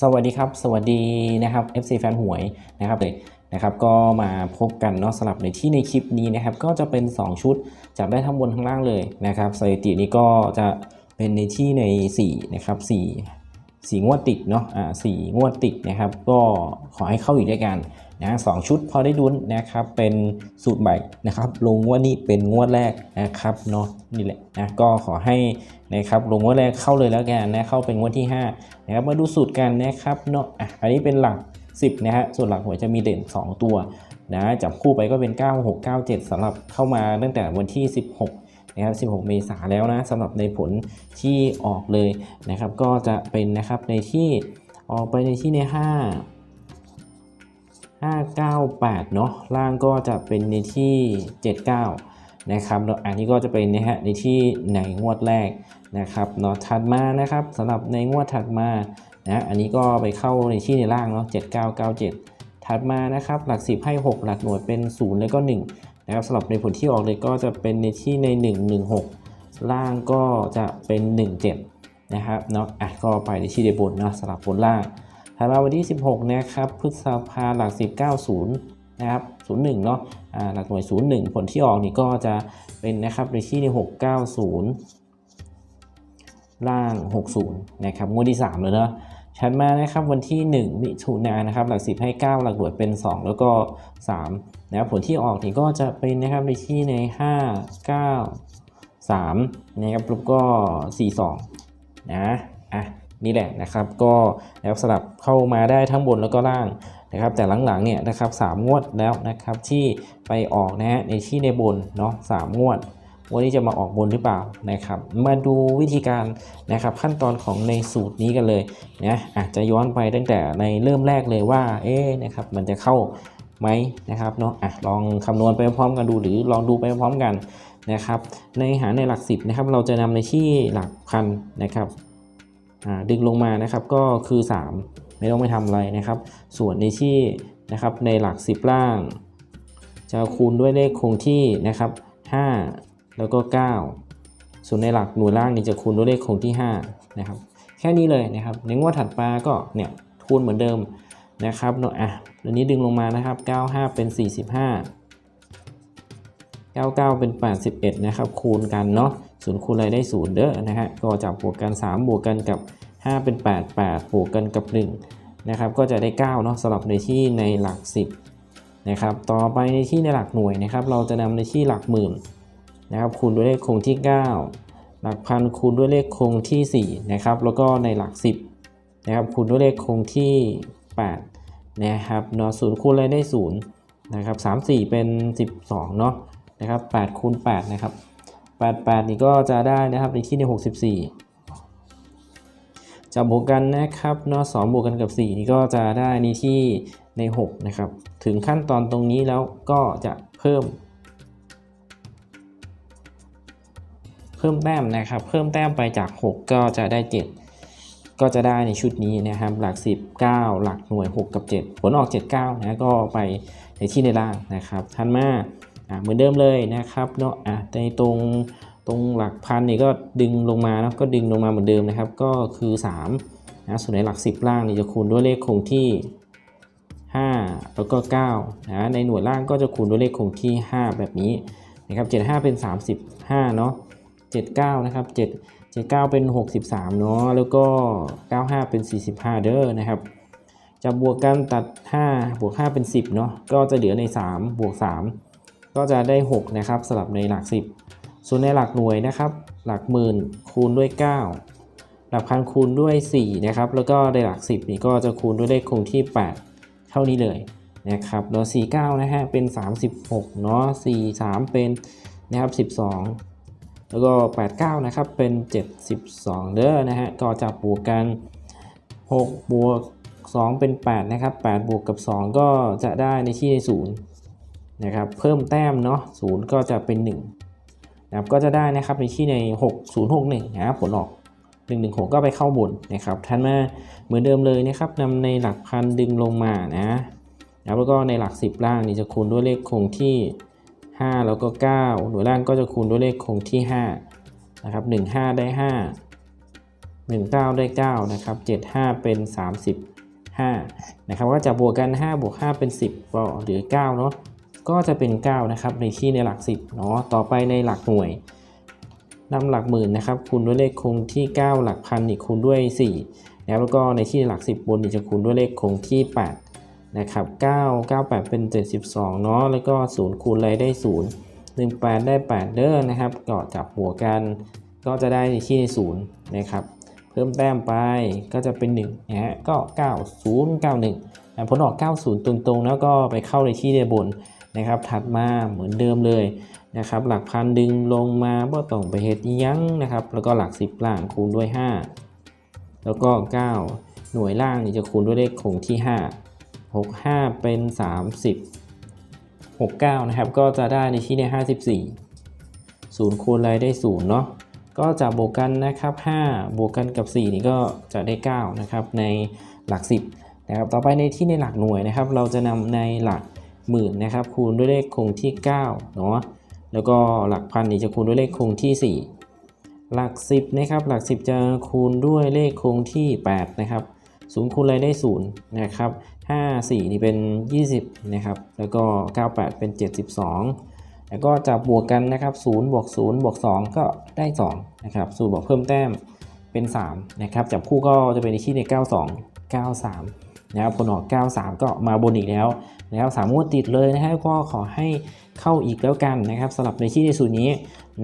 สวัสดีครับ สวัสดีนะครับ FC แฟนหวยนะครับเลยนะครับก็มาพบกันเนาะสลับในที่ในคลิปนี้นะครับ ก็จะเป็น 2 ชุดจับได้ทั้งบนทั้งล่างเลยนะครับสถิตินี้ก็จะเป็นในที่ใน4นะครับ4 4งวดติดเนาะอ่าสีงวดติดนะครับ ก็ขอให้เข้าอยู่ด้วยกัน นะสองชุดพอได้ดุนนะครับเป็นสูตรใหม่นะครับลงงวดนี้เป็นงวดแรกนะครับเนาะนี่แหละนะก็ขอให้นะครับลงงวดแรกเข้าเลยแล้วกันนะเข้าเป็นงวดที่5นะครับมาดูสูตรกันนะครับเนาะอะอันนี้เป็นหลัก 10นะฮะส่วนหลักหวยจะมีเด่น 2 ตัวนะจับคู่ไปก็เป็น 9 6 9 7สำหรับเข้ามาตั้งแต่วันที่ 16นะครับ 16 เมษายนแล้วนะสำหรับในผลที่ออกเลยนะครับ ก็จะเป็นนะครับในที่ออกไปในที่ใน 5 598 เนาะล่างก็จะเป็นในที่ 79 นะครับแล้วอันนี้ก็จะเป็นนะฮะในที่ในงวดแรกนะครับเนาะถัดมานะครับสำหรับในงวดถัดมานะอันนี้ก็ไปเข้าในที่ในล่างเนาะ7997 ถัดมานะครับหลัก 10 ให้ 6 หลักหน่วยเป็น 0 แล้วก็ 1 นะครับสำหรับในผลที่ออกเลยก็จะเป็นในที่ใน 116 ล่างก็จะเป็น 17 นะครับเนาะอะก็ไปในที่เดบนเนาะสำหรับบนล่าง ถัดมาวันที่ 16 นะครับ พฤษภาหลัก 190 นะครับ 01 เนาะอ่าหลักหน่วย 01 ผลที่ออกนี่ก็จะเป็นนะครับในที่ใน 690 ล่าง 60 นะครับ งวดที่ 3 เลยเนาะถัดมานะครับวันที่ 1 มิถุนายนนะครับ หลัก 10 ให้ 9 หลักหน่วยเป็น 2 แล้วก็ 3 นะครับ ผลที่ออกนี่ก็จะเป็นนะครับในที่ใน 5 9 3 นะครับแล้วก็ 42 นะ อะ นี่แหละนะครับก็นะครับสลับเข้ามาได้ทั้งบนแล้วก็ล่างนะครับแต่หลังๆเนี่ยนะครับสามงวดแล้วนะครับที่ไปออกนะฮะในที่ในบนเนาะสามงวดวันนี้จะมาออกบนหรือเปล่านะครับ มาดูวิธีการนะครับขั้นตอนของในสูตรนี้กันเลยนะอาจจะย้อนไปตั้งแต่ในเริ่มแรกเลยว่าเอ๊ะนะครับมันจะเข้าไหมนะครับเนาะอะลองคำนวณไปพร้อมกันดูหรือลองดูไปพร้อมกันนะครับในหาในหลักสิบนะครับเราจะนำในที่หลักพันนะครับ ดึงลงมานะครับก็คือ 3 ไม่ต้องไปทำอะไรนะครับ ส่วนในที่นะครับในหลัก 10 ล่าง จะคูณด้วยเลขคงที่นะครับ 5 แล้วก็ 9 ส่วนในหลักหน่วยล่างนี่จะคูณด้วยเลขคงที่5นะครับแค่นี้เลยนะครับ ในงวดถัดมาก็เนี่ยคูณเหมือนเดิมนะครับเนาะอะอันนี้ดึงลงมานะครับ 95 เป็น 45 99 เป็น 81 นะครับ คูณกันเนาะ ศูนย์คูณอะไรได้ศูนย์เด้อนะฮะก็จับบวกกัน 3 บวกกันกับ 5 เป็น 8 8 บวกกันกับ1นะครับก็จะได้9เนาะสำหรับในที่ในหลัก 10นะครับต่อไปในที่ในหลักหน่วยนะครับเราจะนำในที่หลักหมื่นนะครับคูณด้วยเลขคงที่ 9 หลักพันคูณด้วยเลขคงที่4นะครับแล้วก็ในหลัก 10นะครับคูณด้วยเลขคงที่ 8 นะครับเนาะศูนย์คูณอะไรได้0นะครับ3 4 เป็น 12เนาะนะครับ8คูณ8นะครับ 8 8 นี่ก็จะได้นะครับในที่ใน 64จะบวกกันนะครับเนาะ2บวกกันกับ 4 นี่ก็จะได้ในที่ใน 6 นะครับ ถึงขั้นตอนตรงนี้แล้วก็จะเพิ่ม เพิ่มแต้มนะครับ เพิ่มแต้มไปจาก 6 ก็จะได้ 7 ก็จะได้ในชุดนี้นะครับ หลัก 10 9 หลักหน่วย 6 กับ 7 ผลออก 79นะก็ไปในที่ในล่างนะครับท่านมา อะเหมือนเดิมเลยนะครับเนาะอะในตรงตรงหลักพันนี่ก็ดึงลงมาเนาะก็ดึงลงมาเหมือนเดิมนะครับ ก็คือ3นะส่วนในหลัก 10 ล่างนี่จะคูณด้วยเลขคงที่ 5 แล้วก็9นะในหน่วยล่างก็จะคูณด้วยเลขคงที่ 5 แบบนี้นะครับ75 เป็น 35 เนาะ79 นะครับ 7 79 เป็น 63 เนาะแล้วก็ 95 เป็น 45 เด้อนะครับ จะบวกกันตัด 5 บวก 5 เป็น 10 เนาะก็จะเหลือใน 3 บวก 3 ก็จะได้ 6 นะครับสลับในหลัก 10 ส่วนในหลักหน่วยนะครับ หลักหมื่นคูณด้วย 9 หลักพันคูณด้วย 4 นะครับ แล้วก็ในหลัก 10 นี่ก็จะคูณด้วยเลขคงที่ 8 เท่านี้เลยนะครับเนาะ49 นะฮะ เป็น 36 เนาะ43 เป็นนะครับ 12 แล้วก็ 89 นะครับ เป็น 72 เด้อนะฮะ ก็จะบวกกัน 6 บวก 2 เป็น 8 นะครับ 8 บวกกับ 2 ก็จะได้ในที่ใน0 นะครับเพิ่มแต้มเนาะ0ก็จะเป็น1นะครับก็จะได้นะครับในที่ใน 6 0 6 1นะครับผลออก 1 1 6 ก็ไปเข้าบนนะครับท่านมาเหมือนเดิมเลยนะครับนำในหลักพันดึงลงมานะนะแล้วก็ในหลัก 10 ล่างนี่จะคูณด้วยเลขคงที่ 5 แล้วก็ 9 หน่วยล่างก็จะคูณด้วยเลขคงที่5นะครับ1 5 ได้ 5 19 ได้ 9 นะครับ75 เป็น 35 นะครับก็จะบวกกัน 5 บวก 5 เป็น 10 ก็เหลือ 9 เนาะ ก็จะเป็น 9 นะครับ ในที่ในหลัก 10เนาะต่อไปในหลักหน่วยนำหลักหมื่นนะครับคูณด้วยเลขคงที่ 9 หลักพันอีกคูณด้วย 4 แล้วก็ในที่ในหลัก 10 บนอีกจะคูณด้วยเลขคงที่ 8 นะครับ 9 98 เป็น 72เนาะแล้วก็ 0 คูณอะไรได้ 0 18 ได้ 8 เด้อนะครับก็จับหัวกันก็จะได้ในที่0นะครับเพิ่มแต้มไปก็จะเป็น1นะฮะก็ 9091นะผลออก 90 ตรงๆ แล้วก็ไปเข้าในที่ในบน นะครับ ถัดมาเหมือนเดิมเลยนะครับ หลักพันดึงลงมาบ่ต้องไปเฮ็ดยังนะครับ แล้วก็หลัก 10ล่างคูณด้วย 5 แล้วก็ 9 หน่วยล่างนี่จะคูณด้วยเลขคงที่ 5 65 เป็น 30 69 นะครับ ก็จะได้ในที่ใน 54 0 คูณอะไรได้ 0 เนาะก็จะบวกกันนะครับ 5 บวกกันกับ 4 นี่ก็จะได้ 9 นะครับ ในหลัก 10 นะครับ ต่อไปในที่ในหลักหน่วยนะครับ เราจะนำในหลัก หมื่นนะครับคูณด้วยเลขคงที่9เนาะแล้วก็หลักพันนี่จะคูณด้วยเลขคงที่ 4 หลัก 10นะครับหลัก 10 จะคูณด้วยเลขคงที่8นะครับ0คูณอะไรได้0นะครับ5 4 นี่เป็น 20นะครับแล้วก็ 98 เป็น 72 แล้วก็จะบวกกันนะครับ0บวก0บวก2 ก็ได้2นะครับ0บวกเพิ่มแต้มเป็น3นะครับจับคู่ก็จะเป็นที่ใน 92 93 นะครับผลออก 93 ก็มาบนอีกแล้วนะครับสามงวดติดเลยนะครับก็ขอให้เข้าอีกแล้วกันนะครับสำหรับในที่ในสูตรนี้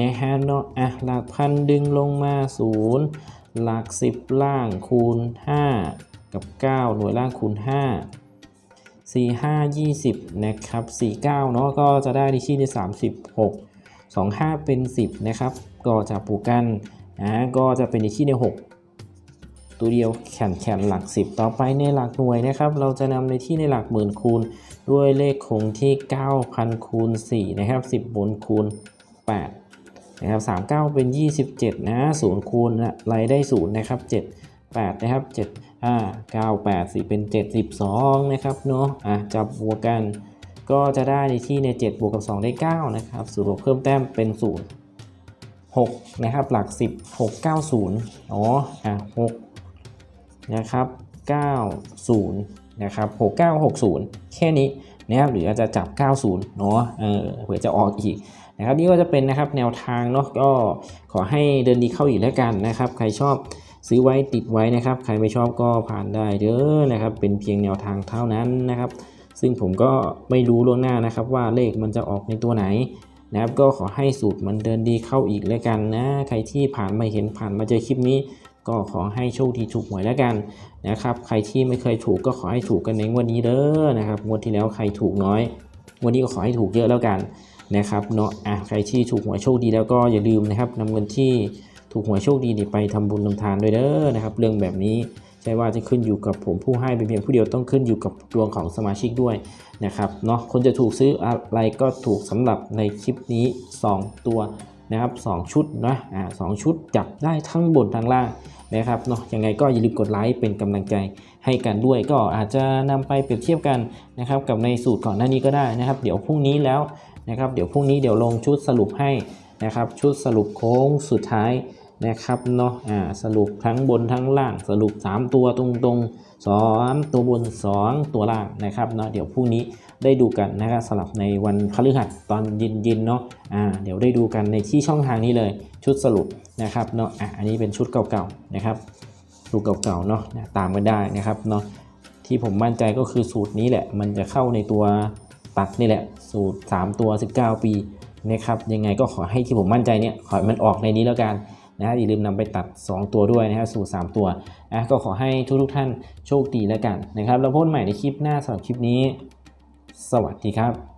นะฮะเนาะอะหลักพันดึงลงมา 0 หลัก 10 ล่างคูณ 5 กับ 9 หน่วยล่างคูณ 5 4 5 20 นะครับ 49 เนาะก็จะได้ที่ใน 36 25 เป็น 10 นะครับ ก็จะปลูกกันนะก็จะเป็นที่ใน 6 ตัวเดียวแข่นแข่นหลัก 10 ต่อไปในหลักหน่วยนะครับ เราจะนำในที่ในหลักหมื่นคูณ ด้วยเลขคงที่ 9,000คูณ4นะครับ 10บนคูณ 8 นะครับ 39 เป็น 27 นะ0คูณอะไรได้0นะครับ 7 8 นะครับ 7 5 9 8 4 เป็น 72 นะครับเนาะอะจับบวกกัน ก็จะได้ในที่ใน 7 บวกกับ 2 ได้ 9 นะครับสูตรบวกเพิ่มแต้มเป็น0 6 นะครับ หลัก 10 6 9 0 อ๋อ อะ 6 นะครับ 90 นะครับ 6960 แค่นี้นะครับหรืออาจจะจับ 90 เนาะเออเผื่อจะออกอีกนะครับนี่ก็จะเป็นนะครับแนวทางเนาะก็ขอให้เดินดีเข้าอีกแล้วกันนะครับ ใครชอบซื้อไว้ติดไว้นะครับ ใครไม่ชอบก็ผ่านได้เด้อนะครับ เป็นเพียงแนวทางเท่านั้นนะครับ ซึ่งผมก็ไม่รู้ล่วงหน้านะครับว่าเลขมันจะออกในตัวไหนนะครับก็ขอให้สูตรมันเดินดีเข้าอีกแล้วกันนะ ใครที่ผ่านมาเห็นผ่านมาเจอคลิปนี้ ก็ขอให้โชคดีถูกหวยแล้วกันนะครับ ใครที่ไม่เคยถูกก็ขอให้ถูกกันในงวดนี้เด้อนะครับงวดที่แล้วใครถูกน้อยงวันนี้ก็ขอให้ถูกเยอะแล้วกันนะครับเนาะอะใครที่ถูกหวยโชคดีแล้วก็อย่าลืมนะครับนำเงินที่ถูกหวยโชคดีนี่ไปทำบุญทำทานด้วยเด้อนะครับ เรื่องแบบนี้ใช่ว่าจะขึ้นอยู่กับผมผู้ให้เป็นเพียงผู้เดียวต้องขึ้นอยู่กับดวงของสมาชิกด้วยนะครับเนาะคนจะถูกซื้ออะไรก็ถูกสำหรับในคลิปนี้ 2 ตัวนะครับ2ชุดนะอ่าสองชุดจับได้ทั้งบนทั้งล่าง นะครับเนาะยังไงก็อย่าลืมกดไลค์เป็นกำลังใจให้กันด้วย ก็อาจจะนำไปเปรียบเทียบกันนะครับกับในสูตรก่อนหน้านี้ก็ได้นะครับ เดี๋ยวพรุ่งนี้แล้วนะครับเดี๋ยวพรุ่งนี้เดี๋ยวลงชุดสรุปให้นะครับชุดสรุปโค้งสุดท้าย นะครับเนาะอ่าสรุปทั้งบนทั้งล่างสรุป 3 ตัวตรงๆสองตัวบน 2 ตัวล่างนะครับเนาะเดี๋ยวพรุ่งนี้ได้ดูกันนะครับสำหรับในวันพฤหัสตอนเย็นๆเนาะอ่าเดี๋ยวได้ดูกันในที่ช่องทางนี้เลยชุดสรุปนะครับเนาะอะอันนี้เป็นชุดเก่าๆนะครับสูตรเก่าๆเนาะตามกันได้นะครับเนาะที่ผมมั่นใจก็คือสูตรนี้แหละ มันจะเข้าในตัวตัดนี่แหละ สูตร 3 ตัว 19 ปีนะครับยังไงก็ขอให้ที่ผมมั่นใจเนี่ยขอให้มันออกในนี้แล้วกัน นะฮะอย่าลืมนำไปตัด 2 ตัวด้วยนะครับสูตร 3 ตัวอะก็ขอให้ทุกทุกท่านโชคดีแล้วกันนะครับแล้วพบกันใหม่ในคลิปหน้าสำหรับคลิปนี้ สวัสดีครับ